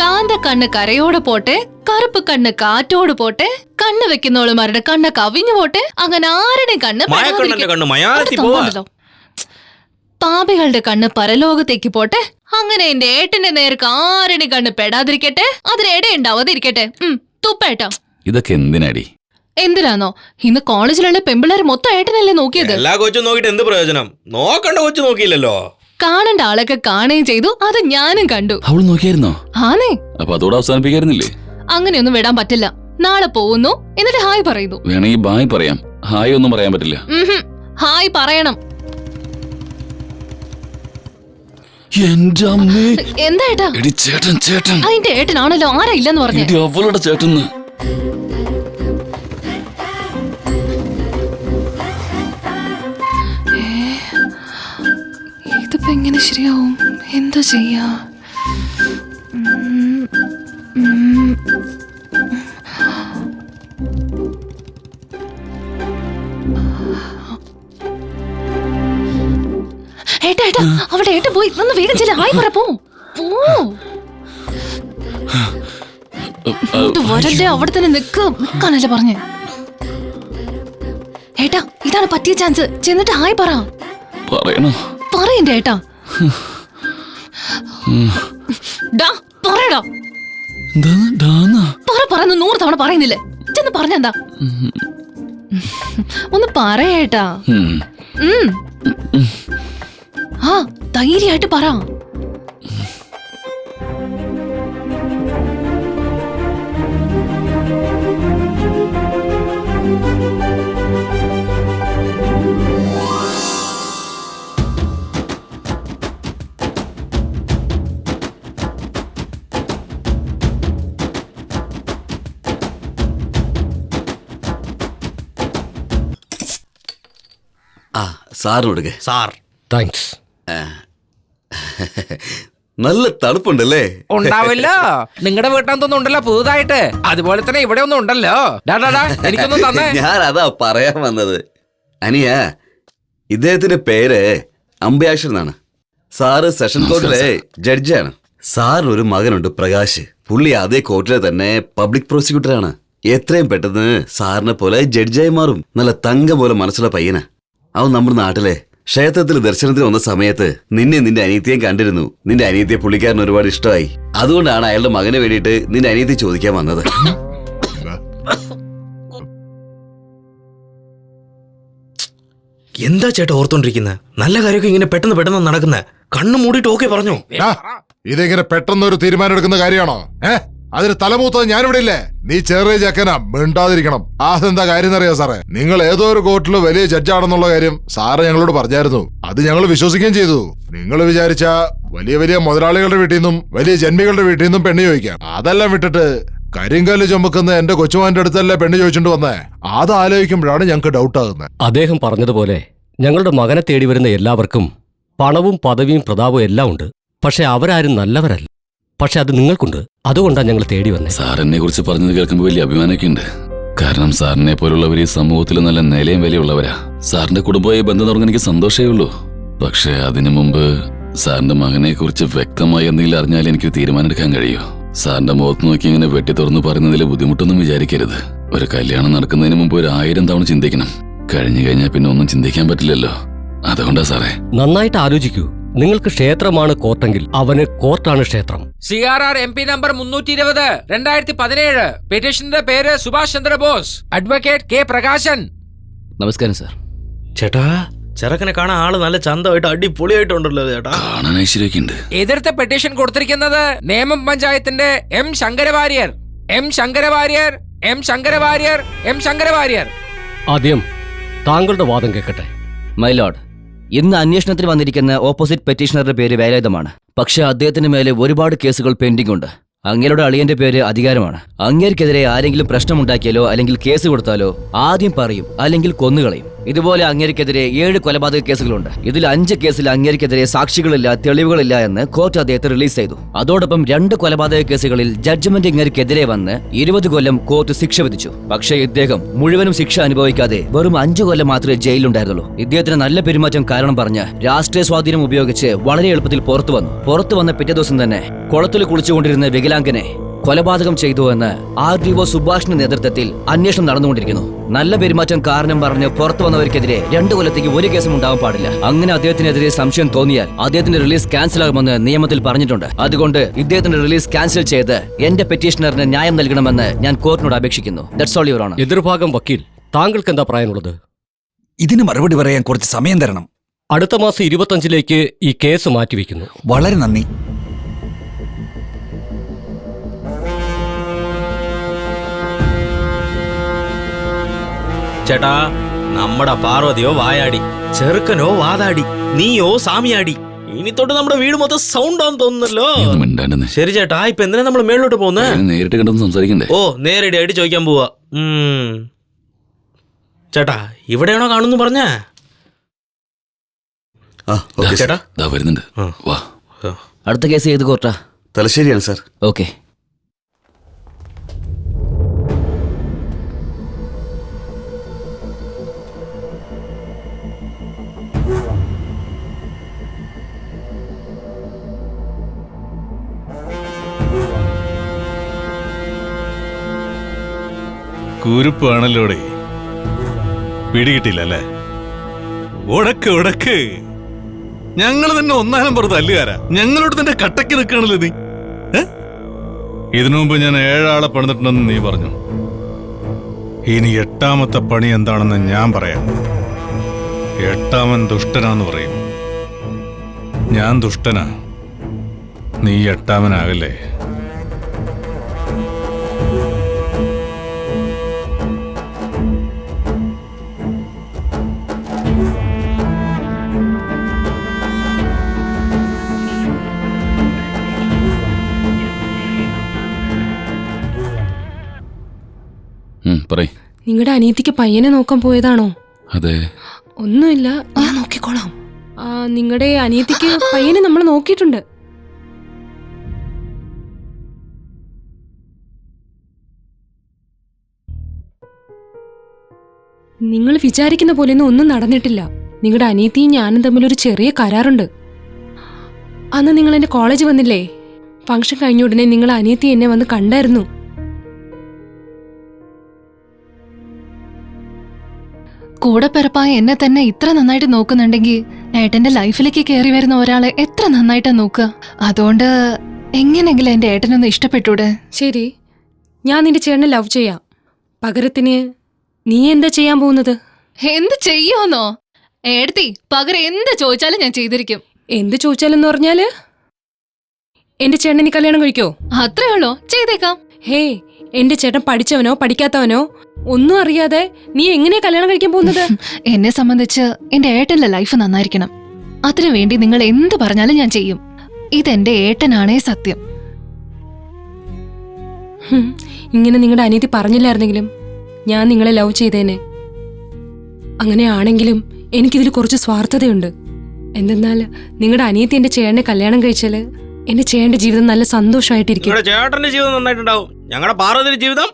കാന്ത കണ്ണ് കരയോട് പോട്ടെ കറുപ്പ് കണ്ണ് കാറ്റോട് പോട്ടെ കണ്ണ് വെക്കുന്നോളുമാരുടെ കണ്ണ് കവിഞ്ഞു പോട്ടെ അങ്ങനെ ആരുടെ കണ്ണ് മയാത്തി പോവാ. പാപികളുടെ കണ്ണ് പരലോകത്തേക്ക് പോട്ടെ അങ്ങനെ എന്റെ ഏട്ടന്റെ നേർക്ക് ആരുടെ കണ്ണ് പെടാതിരിക്കട്ടെ അതിനിടെ ഉണ്ടാവാതിരിക്കട്ടെ. ഉം തുപ്പേട്ടാ ഇതൊക്കെ എന്തിനാടി? എന്തിനാണോ ഇന്ന് കോളേജിലുള്ള പെമ്പിള്ളേർ മൊത്തം ഏട്ടനല്ലേ നോക്കിയത്? എല്ലാ കൊച്ചും നോക്കിയിട്ട് എന്ത് പ്രയോജനം? നോക്കണ്ട കൊച്ചു നോക്കിയില്ലല്ലോ. കാണേണ്ട ആളൊക്കെ കാണുകയും ചെയ്തു. അത് ഞാനും കണ്ടു. അവൾ നോക്കിയായിരുന്നോ? ആണേ അപ്പൊ അതോടെ അവസാനിപ്പിക്കായിരുന്നില്ലേ? അങ്ങനെയൊന്നും വിടാൻ പറ്റില്ല. നാളെ പോകുന്നു. എന്നിട്ട് ഹായ് പറയുന്നു. വേണമെങ്കിൽ ബായ് പറയാം. ഹായ് ഒന്നും പറയാൻ പറ്റില്ല. ഹായ് പറയണം. എന്റെ അമ്മേ. എന്താ ചേട്ടൻ ചേട്ടൻ. അതിന്റെ ഏട്ടനാണല്ലോ. ആരാ ഇല്ലെന്ന് പറഞ്ഞു? അവളുടെ ചേട്ടൻ. എങ്ങനെ ശരിയാവും? എന്താ ചെയ്യാ. ഏട്ടാ ഏട്ടാ അവിടെ ഏട്ട പോയി. ഒന്ന് വേഗം ചില ആയി പറ പോ. വരട്ടെ അവിടെ തന്നെ നിക്ക്. നിക്കാനല്ലേ പറഞ്ഞേ. ഏട്ടാ ഇതാണ് പറ്റിയ ചാൻസ്. ചെന്നിട്ട് ഹായ് പറ. പറയണോ? പറയണ്ടേ ഏട്ടാ. ഡാ പറയടാ. പറ പറയുന്നു നൂറ് തവണ പറയുന്നില്ലേ? ചെന്ന് പറഞ്ഞെന്താ ഒന്ന് പറയേട്ടാ. ആ ധൈര്യമായിട്ട് പറ. കൊടുക്കേ സാർ. താങ്ക്സ് നല്ല തണുപ്പുണ്ടല്ലേ? ഉണ്ടാവില്ലോ. നിങ്ങളുടെ വീട്ടിനകത്തൊന്നും ഉണ്ടല്ലോ പുതുതായിട്ട്. അതുപോലെ തന്നെ ഇവിടെ ഒന്നും ഉണ്ടല്ലോ. ഡാ, ഡാ, ഡാ, എനിക്കൊന്നും തന്നെ. ഞാൻ അതാ പറയാൻ വന്നത്. അനിയ ഇദ്ദേഹത്തിന്റെ പേര് അമ്പയാഷ് എന്നാണ്. സാറ് സെഷൻ കോർട്ടിലെ ജഡ്ജാണ് സാറിന് ഒരു മകനുണ്ട് പ്രകാശ്. പുള്ളി അതേ കോർട്ടിലെ തന്നെ പബ്ലിക് പ്രോസിക്യൂട്ടറാണ്. എത്രയും പെട്ടെന്ന് സാറിനെ പോലെ ജഡ്ജായി മാറും. നല്ല തങ്ക പോലെ മനസ്സുള്ള പയ്യനാ. അവൻ നമ്മുടെ നാട്ടിലെ. ക്ഷേത്രത്തിൽ ദർശനത്തിന് വന്ന സമയത്ത് നിന്നെ നിന്റെ അനിയത്തിയും കണ്ടിരുന്നു. നിന്റെ അനിയത്തിയെ പുള്ളിക്കാരൻ ഒരുപാട് ഇഷ്ടമായി. അതുകൊണ്ടാണ് അയാളുടെ മകനെ വേണ്ടിയിട്ട് നിന്റെ അനിയത്തി ചോദിക്കാൻ വന്നത്. എന്താ ചേട്ടാ ഓർത്തോണ്ടിരിക്കുന്നത് നല്ല കാര്യമൊക്കെ ഇങ്ങനെ പെട്ടെന്ന് പെട്ടെന്ന് നടക്കുന്ന. കണ്ണു മൂടിയിട്ട് ഓക്കെ പറഞ്ഞു. ഇതെങ്ങനെ പെട്ടെന്ന് ഒരു തീരുമാനം എടുക്കുന്ന കാര്യമാണോ? ഏ? അതിന് തലമൂത്തത് ഞാനിവിടെ ഇല്ലേ നീ ചെറിയ ചെക്കനാ മിണ്ടാതിരിക്കണം. അതെന്താ കാര്യം അറിയാം സാറേ? നിങ്ങൾ ഏതോ ഒരു കോർട്ടിൽ വലിയ ജഡ്ജാണെന്നുള്ള കാര്യം സാറ് ഞങ്ങളോട് പറഞ്ഞായിരുന്നു. അത് ഞങ്ങൾ വിശ്വസിക്കുകയും ചെയ്തു. നിങ്ങൾ വിചാരിച്ച വലിയ വലിയ മുതലാളികളുടെ വീട്ടിൽ നിന്നും വലിയ ജന്മികളുടെ വീട്ടിൽ നിന്നും പെണ്ണ് ചോദിക്കാം. അതെല്ലാം വിട്ടിട്ട് കരിങ്കല്ല് ചുമക്കുന്ന എന്റെ കൊച്ചുമാന്റെ അടുത്തല്ലേ പെണ്ണ് ചോദിച്ചിട്ട് വന്നേ? അത് ആലോചിക്കുമ്പോഴാണ് ഞങ്ങൾക്ക് ഡൗട്ട് ആകുന്നത് അദ്ദേഹം പറഞ്ഞതുപോലെ ഞങ്ങളുടെ മകനെ തേടി വരുന്ന എല്ലാവർക്കും പണവും പദവിയും പ്രതാപവും എല്ലാം ഉണ്ട്. പക്ഷെ അവരാരും നല്ലവരല്ല. പക്ഷെ അത് നിങ്ങൾക്കുണ്ട്. അതുകൊണ്ടാണ് ഞങ്ങൾ തേടി വന്നത് സാറിനെ കുറിച്ച് പറഞ്ഞത് കേൾക്കുമ്പോൾ വലിയ അഭിമാനമൊക്കെ ഉണ്ട് കാരണം സാറിനെ പോലുള്ളവർ ഈ സമൂഹത്തിൽ നല്ല നിലയും വിലയുള്ളവരാ. സാറിന്റെ കുടുംബമായി ബന്ധം തുടങ്ങാൻ എനിക്ക് സന്തോഷമേ ഉള്ളൂ. പക്ഷേ അതിനു മുമ്പ് സാറിന്റെ മകനെ കുറിച്ച് വ്യക്തമായി എന്തെങ്കിലും അറിഞ്ഞാൽ എനിക്ക് തീരുമാനമെടുക്കാൻ കഴിയൂ. സാറിന്റെ മുഖത്ത് നോക്കി ഇങ്ങനെ വെട്ടി തുറന്നു പറയുന്നതിൽ ബുദ്ധിമുട്ടൊന്നും വിചാരിക്കരുത്. ഒരു കല്യാണം നടക്കുന്നതിന് മുമ്പ് ഒരു ആയിരം തവണ ചിന്തിക്കണം. കഴിഞ്ഞു കഴിഞ്ഞാൽ പിന്നെ ഒന്നും ചിന്തിക്കാൻ പറ്റില്ലല്ലോ. അതുകൊണ്ടാ സാറേ. നന്നായിട്ട് ആലോചിക്കൂ. നിങ്ങൾക്ക് ക്ഷേത്രമാണ് കോർട്ടെങ്കിൽ അവന് കോർട്ടാണ് ക്ഷേത്രം. C R R M P number മുന്നൂറ്റി ഇരുപത് രണ്ടായിരത്തി പതിനേഴ് പെറ്റീഷന്റെ പേര് Subhash Chandrabose. Advocate K Prakashan. നമസ്കാരം സാർ. ചേട്ടാ ചെറുക്കനെ കാണാൻ ആൾ നല്ല ചന്തമായിട്ട് അടിപൊളിയായിട്ടുണ്ടല്ലോ ചേട്ടാ. കാണാൻ എതിർത്ത പെറ്റീഷൻ കൊടുത്തിരിക്കുന്നത് നേമം പഞ്ചായത്തിന്റെ M Sankaravariar. M Sankaravariar M Sankaravariar M Sankaravariar. ആദ്യം താങ്കളുടെ വാദം കേൾക്കട്ടെ മൈ ലോഡ് ഇന്ന് അന്വേഷണത്തിന് വന്നിരിക്കുന്ന ഓപ്പോസിറ്റ് പെറ്റീഷണറുടെ പേര് വേലായുധമാണ്. പക്ഷേ അദ്ദേഹത്തിന് മേലെ ഒരുപാട് കേസുകൾ പെൻഡിംഗ് ഉണ്ട് അങ്ങേരുടെ അളിയന്റെ പേര് അധികാരമാണ്. അങ്ങേർക്കെതിരെ ആരെങ്കിലും പ്രശ്നമുണ്ടാക്കിയാലോ അല്ലെങ്കിൽ കേസ് കൊടുത്താലോ ആദ്യം പറയും അല്ലെങ്കിൽ കൊന്നുകളയും. ഇതുപോലെ അങ്ങേരിക്കെതിരെ ഏഴ് കൊലപാതക കേസുകളുണ്ട്. ഇതിൽ അഞ്ച് കേസിൽ അങ്ങേരിക്കെതിരെ സാക്ഷികളില്ല തെളിവുകളില്ല എന്ന് കോർട്ട് അദ്ദേഹത്തെ റിലീസ് ചെയ്തു. അതോടൊപ്പം രണ്ട് കൊലപാതക കേസുകളിൽ ജഡ്ജ്മെന്റ് ഇങ്ങേരിക്കെതിരെ വന്ന് ഇരുപത് കൊല്ലം കോർട്ട് ശിക്ഷ വിധിച്ചു. പക്ഷേ ഇദ്ദേഹം മുഴുവനും ശിക്ഷ അനുഭവിക്കാതെ വെറും അഞ്ചു കൊല്ലം മാത്രമേ ജയിലുണ്ടായിരുന്നുള്ളൂ ഇദ്ദേഹത്തിന് നല്ല പെരുമാറ്റം കാരണം പറഞ്ഞ് രാഷ്ട്രീയ സ്വാധീനം ഉപയോഗിച്ച് വളരെ എളുപ്പത്തിൽ പുറത്തു വന്നു. പുറത്തു വന്ന പിറ്റേ ദിവസം തന്നെ കുളത്തിൽ കുളിച്ചുകൊണ്ടിരുന്ന വികലാംഗനെ കൊലപാതകം ചെയ്തു എന്ന് ആർ ഡി ഒ സുഭാഷിന്റെ നേതൃത്വത്തിൽ അന്വേഷണം നടന്നുകൊണ്ടിരിക്കുന്നു. നല്ല പെരുമാറ്റം കാരണം പറഞ്ഞ് പുറത്തു വന്നവർക്കെതിരെ രണ്ടു കൊല്ലത്തേക്ക് ഒരു കേസും ഉണ്ടാവാൻ പാടില്ല. അങ്ങനെ അദ്ദേഹത്തിനെതിരെ സംശയം തോന്നിയാൽ അദ്ദേഹത്തിന്റെ റിലീസ് ക്യാൻസൽ ആകുമെന്ന് നിയമത്തിൽ പറഞ്ഞിട്ടുണ്ട്. അതുകൊണ്ട് ഇദ്ദേഹത്തിന്റെ റിലീസ് ക്യാൻസൽ ചെയ്ത് എന്റെ പെറ്റീഷണറിന് ന്യായം നൽകണമെന്ന് ഞാൻ കോർട്ടിനോട് അപേക്ഷിക്കുന്നു. ദറ്റ്സ് ഓൾ യുവർ എതിർഭാഗം വക്കീൽ താങ്കൾക്ക് എന്താ പറയാനുള്ളത്? ഇതിന് മറുപടി പറയാൻ കുറച്ച് സമയം തരണം. അടുത്ത മാസം ഇരുപത്തഞ്ചിലേക്ക് ഈ കേസ് മാറ്റിവെക്കുന്നു. വളരെ നന്ദി. ചേട്ടാ നമ്മുടെ പാർവതിയോ വായാടി ചെറുക്കനോ വാതാടി നീയോ സാമിയാടി ഇനി തൊട്ട് നമ്മുടെ വീട് മൊത്തം സൗണ്ട് ആണെന്ന് തോന്നുന്നല്ലോ. ശരി ചേട്ടാ ഇപ്പൊ എന്തിനാ നമ്മൾ മേളിലോട്ട് പോകുന്നത് അതിനെ നേരിട്ട് കണ്ടൊന്ന് സംസാരിക്കണ്ടേ? ഓ നേരടി ആയിട്ട് ചോദിക്കാൻ പോവാ. ചേട്ടാ ഇവിടെയാണോ കാണുന്നു പറഞ്ഞ? ചേട്ടാ. ദാ വരുന്നുണ്ട്. വാ. അടുത്ത കേസ് ഏത് കോർട്ടാ? തലശ്ശേരിയാണ് സാർ. ഓക്കെ. കുരുപ്പാണല്ലോടെ. പിടികിട്ടില്ലല്ലേ ഉടക്ക് ഉടക്ക് ഞങ്ങൾ തന്നെ ഒന്നാലും പുറത്ത് അല്ലുകാരാ ഞങ്ങളോട് തന്നെ കട്ടക്ക് നിൽക്കണല്ലോ നീ? ഇതിനു മുമ്പ് ഞാൻ ഏഴാളെ പണിതിട്ടുണ്ടെന്ന് നീ പറഞ്ഞു. ഇനി എട്ടാമത്തെ പണി എന്താണെന്ന് ഞാൻ പറയാം. എട്ടാമൻ ദുഷ്ടനാന്ന് പറയും. ഞാൻ ദുഷ്ടനാ. നീ എട്ടാമനാകല്ലേ? നിങ്ങളുടെ അനിയത്തിക്ക് പയ്യനെ നോക്കാൻ പോയതാണോ? അതെ. ഒന്നുമില്ല. ഞാൻ നോക്കിക്കോളാം. നിങ്ങളുടെ അനിയത്തിക്ക് പയ്യനെ നമ്മൾ നോക്കിയിട്ടുണ്ട്. നിങ്ങൾ വിചാരിക്കുന്ന പോലെ ഒന്നും നടന്നിട്ടില്ല. നിങ്ങളുടെ അനിയത്തിയും ഞാനും തമ്മിൽ ഒരു ചെറിയ കരാറുണ്ട്. അന്ന് നിങ്ങൾ എന്റെ കോളേജ് വന്നില്ലേ? ഫംഗ്ഷൻ കഴിഞ്ഞ ഉടനെ നിങ്ങൾ അനിയത്തി എന്നെ വന്ന് കണ്ടായിരുന്നു. കൂടെ പിറപ്പായ എന്നെ തന്നെ ഇത്ര നന്നായിട്ട് നോക്കുന്നുണ്ടെങ്കിൽ ഏട്ടന്റെ ലൈഫിലേക്ക് കയറി വരുന്ന ഒരാളെ എത്ര നന്നായിട്ടാ നോക്കുക? അതുകൊണ്ട് എങ്ങനെങ്കിലും എന്റെ ഏട്ടനൊന്ന് ഇഷ്ടപ്പെട്ടൂടെ ശരി. ഞാൻ നിന്റെ ചേട്ടനെ ലവ് ചെയ്യാം. പകരത്തിന് നീ എന്താ ചെയ്യാൻ പോകുന്നത്? എന്ത് ചെയ്യുമെന്നോ ഏടത്തി പകരം എന്ത് ചോദിച്ചാലും ഞാൻ ചെയ്തിരിക്കും. എന്ത് ചോദിച്ചാലെന്ന് പറഞ്ഞാൽ? എന്റെ ചേട്ടനെ നീ കല്യാണം കഴിക്കോ? അത്രേ ഉള്ളോ? ചെയ്തേക്കാം. ഹേ എന്റെ ചേട്ടൻ പഠിച്ചവനോ പഠിക്കാത്തവനോ ഒന്നും അറിയാതെ നീ എങ്ങനെയാ കല്യാണം കഴിക്കാൻ പോകുന്നത്? എന്നെ സംബന്ധിച്ച് എന്റെ ഏട്ടന്റെ ലൈഫ് നന്നായിരിക്കണം. അതിനു വേണ്ടി നിങ്ങൾ എന്ത് പറഞ്ഞാലും ഞാൻ ചെയ്യും. ഇതെന്റെ ഏട്ടനാണേ സത്യം. ഇങ്ങനെ നിങ്ങളുടെ അനീതി പറഞ്ഞില്ലായിരുന്നെങ്കിലും ഞാൻ നിങ്ങളെ ലവ് ചെയ്തേനെ. അങ്ങനെയാണെങ്കിലും എനിക്കിതിൽ കുറച്ച് സ്വാർത്ഥതയുണ്ട്. എന്തെന്നാൽ നിങ്ങളുടെ അനിയത്തി എന്റെ ചേട്ടനെ കല്യാണം കഴിച്ചാൽ എന്റെ ചേട്ടന്റെ ജീവിതം നല്ല സന്തോഷമായിട്ടിരിക്കും. ചേട്ടന്റെ ജീവിതം നന്നായിട്ടുണ്ടാവും. ഞങ്ങളുടെ പാർവതിയുടെ ജീവിതം?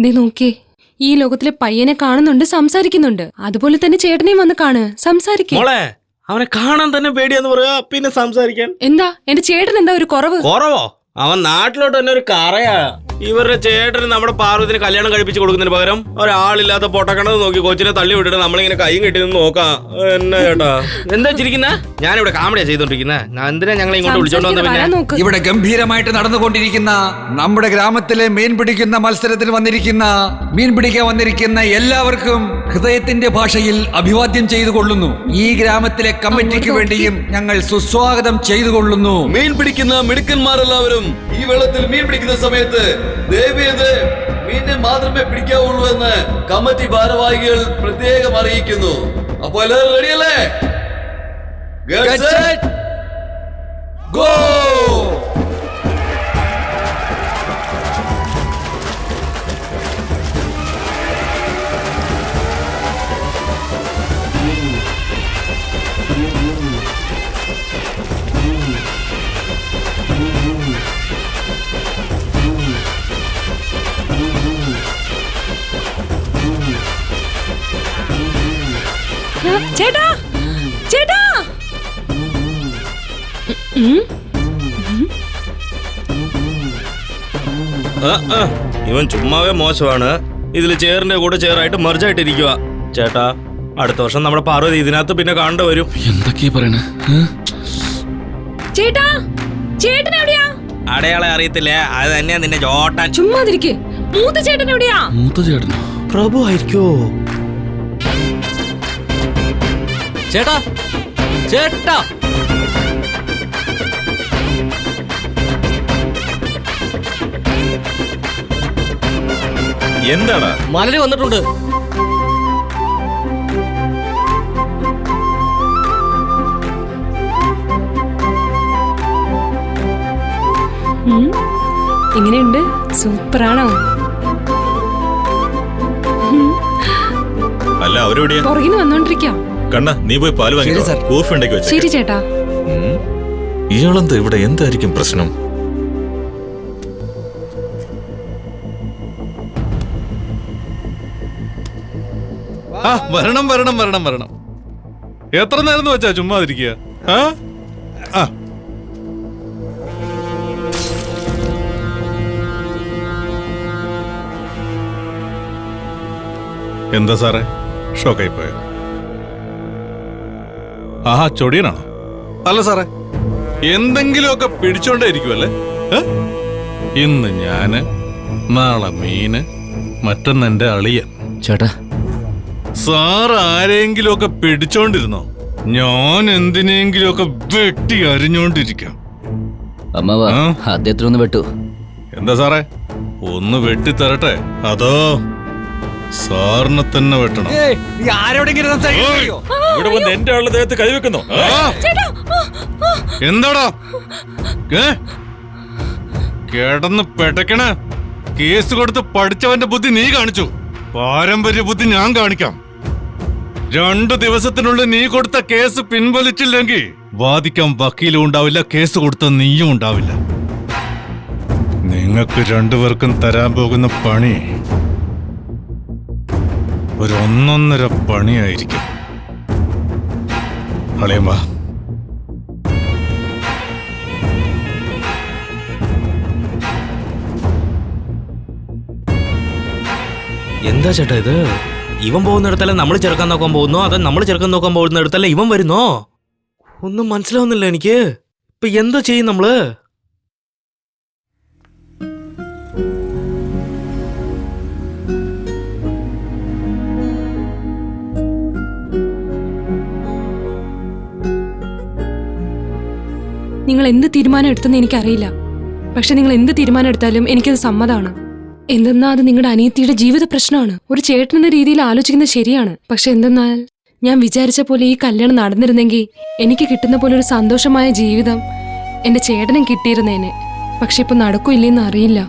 ദേ നോക്കിയേ. ഈ ലോകത്തിലെ പയ്യനെ കാണുന്നുണ്ട് സംസാരിക്കുന്നുണ്ട്. അതുപോലെ തന്നെ ചേട്ടനെയും വന്ന് കാണ് സംസാരിക്കും. മോളെ അവനെ കാണാൻ തന്നെ പേടിയാന്ന് പറയാ പിന്നെ സംസാരിക്കാൻ. എന്താ? എന്റെ ചേട്ടൻ എന്താ ഒരു കുറവ്? കുറവോ? അവൻ നാട്ടിലോട്ട് തന്നെ ഒരു കറയാ. ഇവരുടെ ചേട്ടന് നമ്മുടെ പാർവതിന് കല്യാണം കഴിപ്പിച്ച് കൊടുക്കുന്നതിന് പകരം ഒരാളില്ലാത്ത പൊട്ടക്കണത് നോക്കി കൊച്ചിനെ തള്ളി വിട്ടിട്ട് നമ്മളിങ്ങനെ കൈയും കെട്ടി നിന്ന് നോക്കാം. എന്നാ ചേട്ടാ? എന്താ ചിരിക്കുന്ന? ഞാനിവിടെ കാമഡിയാ ചെയ്തോണ്ടിരിക്കുന്നത് എന്തിനാ ഞങ്ങളെ ഇങ്ങോട്ട് വിളിച്ചോണ്ട് വന്ന? പിന്നെ ഇവിടെ ഗംഭീരമായിട്ട് നടന്നുകൊണ്ടിരിക്കുന്ന നമ്മുടെ ഗ്രാമത്തിലെ മീൻ പിടിക്കുന്ന മത്സരത്തിൽ വന്നിരിക്കുന്ന മീൻ പിടിക്കാൻ വന്നിരിക്കുന്ന എല്ലാവർക്കും ഹൃദയത്തിന്റെ ഭാഷയിൽ അഭിവാദ്യം ചെയ്തു കൊള്ളുന്നു ഈ ഗ്രാമത്തിലെ കമ്മിറ്റിക്ക് വേണ്ടിയും ഞങ്ങൾ സുസ്വാഗതം ചെയ്തു കൊള്ളുന്നു മീൻ പിടിക്കുന്ന മിടുക്കന്മാരെല്ലാവരും ഈ വെള്ളത്തിൽ മീൻ പിടിക്കുന്ന സമയത്ത് ദേവിയത് മീനെ മാത്രമേ പിടിക്കാവുള്ളൂ എന്ന് കമ്മിറ്റി ഭാരവാഹികൾ പ്രത്യേകം അറിയിക്കുന്നു. അപ്പൊ എല്ലാവരും റെഡിയല്ലേ. ഗോ ചേട്ടാ ചേട്ടാ. ഇവൻ ചുമ്മാവേ മോശമാണ്. ഇതിൽ ചേറിന്റെ കൂടെ ചേറായിട്ട് മെർജായിട്ടിരിക്കുക ചേട്ടാ അടുത്ത വർഷം നമ്മുടെ പാർവതി ഇതിനകത്ത് പിന്നെ കാണേണ്ടി വരും. എന്തൊക്കെയാ പറയണേ? ചേട്ടാ ചേട്ടൻ എവിടെയാ? അടയാളെ അറിയത്തില്ലേ? അത് തന്നെയാ നിന്നെ ചോട്ടാൻ ചുമ്മാതിരിക്കേ. മൂത്ത ചേട്ടൻ എവിടെയാ? മൂത്ത ചേട്ടൻ പ്രഭു ആയിരിക്കോ? ചേട്ടാ ചേട്ടാ. എന്താണ്? മലര് വന്നിട്ടുണ്ട്. ഇങ്ങനെയുണ്ട്. സൂപ്പറാണോ? അല്ല അവരോട് പുറകിന് വന്നോണ്ടിരിക്കാം. കണ്ണ നീ പോയി പാൽ വാങ്ങിക്കോ. കോഫി ഉണ്ടാക്കി ചേട്ടാ. ഇയാളെന്ത് ഇവിടെ എന്തായിരിക്കും പ്രശ്നം? ആ വരണം വരണം വരണം വരണം. എത്ര നേരം വെച്ചാ ചുമ്മാതിരിക്കുക ആ? ആ. എന്താ സാറേ? ഷോക്കായി പോയോ? ആഹാ ചൊടിയനാണോ? അല്ല സാറേ. എന്തെങ്കിലുമൊക്കെ പിടിച്ചോണ്ടേ ഇരിക്കുമല്ലേ ഇന്ന് ഞാൻ നാളെ മീന് മറ്റൊന്ന് എന്റെ അളിയൻ. ചേട്ടാ. സാർ ആരെങ്കിലുമൊക്കെ പിടിച്ചോണ്ടിരുന്നോ? ഞാൻ എന്തിനെങ്കിലുമൊക്കെ വെട്ടി അരിഞ്ഞോണ്ടിരിക്കാം. അമ്മാവ ആ? അദ്ദേഹത്തിനൊന്ന് വെട്ടു. എന്താ സാറേ? ഒന്ന് വെട്ടി തരട്ടെ അതോ സാറിനെ തന്നെ വെട്ടണം. നീ ആരോടെങ്കിലും സംസാരിക്കോ ഇവിടെ വന്ന് എന്റെ ആളുടെ ദേഹത്ത് കൈവെക്കുന്നു എന്താടാ? ഏ? കിടന്ന് പെടക്കണ. കേസ് കൊടുത്ത് പഠിച്ചവന്റെ ബുദ്ധി നീ കാണിച്ചു. പാരമ്പര്യ ബുദ്ധി ഞാൻ കാണിക്കാം. രണ്ടു ദിവസത്തിനുള്ളിൽ നീ കൊടുത്ത കേസ് പിൻവലിച്ചില്ലെങ്കിൽ വാദിക്കാൻ വക്കീലും ഉണ്ടാവില്ല കേസ് കൊടുത്ത നീയും ഉണ്ടാവില്ല. നിങ്ങൾക്ക് രണ്ടുപേർക്കും തരാൻ പോകുന്ന പണി ഒരു ഒന്നൊന്നര പണിയായിരിക്കും. അളിയമ്മ എന്താ ചേട്ടാ ഇത്? ഇവൻ പോകുന്നിടത്തല്ല നമ്മൾ ചെറുക്കാൻ നോക്കാൻ പോകുന്നോ? അതോ നമ്മൾ ചെറുക്കാൻ നോക്കാൻ പോകുന്നിടത്തല്ല ഇവൻ വരുന്നോ? ഒന്നും മനസ്സിലാവുന്നില്ല എനിക്ക്. ഇപ്പൊ എന്താ ചെയ്യും നമ്മൾ? നിങ്ങൾ എന്ത് തീരുമാനം എടുത്തെന്ന് എനിക്കറിയില്ല. പക്ഷെ നിങ്ങൾ എന്ത് തീരുമാനം എടുത്താലും എനിക്കത് സമ്മതമാണ് എന്തെന്നാൽ അത് നിങ്ങളുടെ അനിയത്തിയുടെ ജീവിത പ്രശ്നമാണ്. ഒരു ചേട്ടൻ എന്ന രീതിയിൽ ആലോചിക്കുന്നത് ശരിയാണ്. പക്ഷെ എന്തെന്നാൽ ഞാൻ വിചാരിച്ച പോലെ ഈ കല്യാണം നടന്നിരുന്നെങ്കിൽ എനിക്ക് കിട്ടുന്ന പോലെ ഒരു സന്തോഷമായ ജീവിതം എന്റെ ചേട്ടനും കിട്ടിയിരുന്നേനെ. പക്ഷെ ഇപ്പൊ നടക്കൂല്ലെന്ന് അറിയില്ല.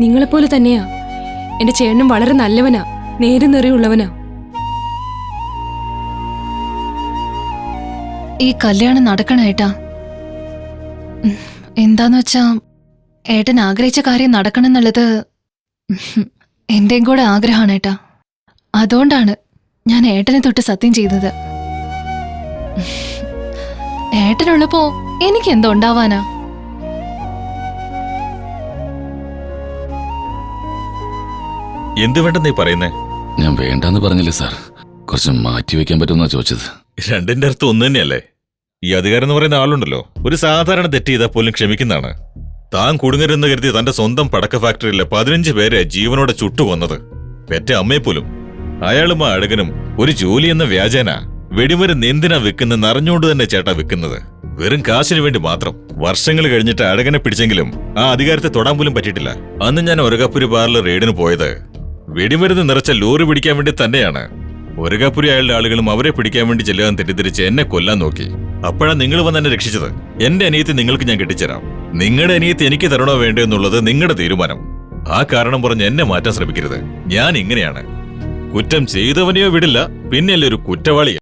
നിങ്ങളെപ്പോലെ തന്നെയാ. എന്റെ ചേട്ടനും വളരെ നല്ലവനാ. നേരും ഈ കല്യാണം നടക്കണം ഏട്ടാ. എന്താന്ന് വെച്ചാ ഏട്ടൻ ആഗ്രഹിച്ച കാര്യം നടക്കണം എന്നുള്ളത് എന്റെയും കൂടെ ആഗ്രഹമാണ് ഏട്ടാ. അതുകൊണ്ടാണ് ഞാൻ ഏട്ടനെ തൊട്ട് സത്യം ചെയ്തത്. ഏട്ടനുള്ളപ്പോ എനിക്ക് എന്തോ ഉണ്ടാവാനാ. എന്ത് വേണ്ടെന്നേ പറയുന്നേ? ഞാൻ വേണ്ടെന്ന് പറഞ്ഞില്ലേ സാർ. കുറച്ച് മാറ്റി വെക്കാൻ പറ്റുമെന്നാ ചോദിച്ചത്. രണ്ടിന്റെ അർത്ഥം ഒന്ന് തന്നെയല്ലേ? ഈ അധികാരം എന്ന് പറയുന്ന ആളുണ്ടല്ലോ. ഒരു സാധാരണ തെറ്റ് ചെയ്താൽ പോലും ക്ഷമിക്കുന്നതാണ്. താൻ കുടുങ്ങരുതെന്ന് കരുതി തന്റെ സ്വന്തം പടക്ക ഫാക്ടറിയിലെ പതിനഞ്ച് പേരെ ജീവനോടെ ചുട്ടുകൊന്നത്. പെറ്റ അമ്മയെ പോലും. അയാളും ആ അഴകനും ഒരു ജോലി എന്ന വ്യാജേന. വെടിമരുന്ന് എന്തിനാ വിൽക്കുന്ന അറിഞ്ഞുകൊണ്ട് തന്നെ ചേട്ടാ വിൽക്കുന്നത്. വെറും കാശിന് വേണ്ടി മാത്രം. വർഷങ്ങൾ കഴിഞ്ഞിട്ട് അഴകനെ പിടിച്ചെങ്കിലും ആ അധികാരത്തെ തൊടാൻ പോലും പറ്റിയിട്ടില്ല. അന്ന് ഞാൻ ഒരകപ്പുരി ബാറിൽ റെയ്ഡിന് പോയത്. വെടിമരുന്ന് നിറച്ച ലോറി പിടിക്കാൻ വേണ്ടി തന്നെയാണ്. ഒരകപ്പുരി അയാളുടെ ആളുകളും അവരെ പിടിക്കാൻ വേണ്ടി ചെല്ലുകാൻ തെറ്റിദ്ധരിച്ച് എന്നെ കൊല്ലാൻ നോക്കി. അപ്പോഴാ നിങ്ങൾ വന്ന് എന്നെ രക്ഷിച്ചത്. എന്റെ അനിയത്തി നിങ്ങൾക്ക് ഞാൻ കെട്ടിച്ചേരാം. നിങ്ങളുടെ അനിയത്തി എനിക്ക് തരണോ വേണ്ടോ എന്നുള്ളത് നിങ്ങളുടെ തീരുമാനം. ആ കാരണം പറഞ്ഞ് എന്നെ മാറ്റാൻ ശ്രമിക്കരുത്. ഞാൻ ഇങ്ങനെയാണ്. കുറ്റം ചെയ്തവനെയോ വിടില്ല. പിന്നെയല്ലേ ഒരു കുറ്റവാളിയാ?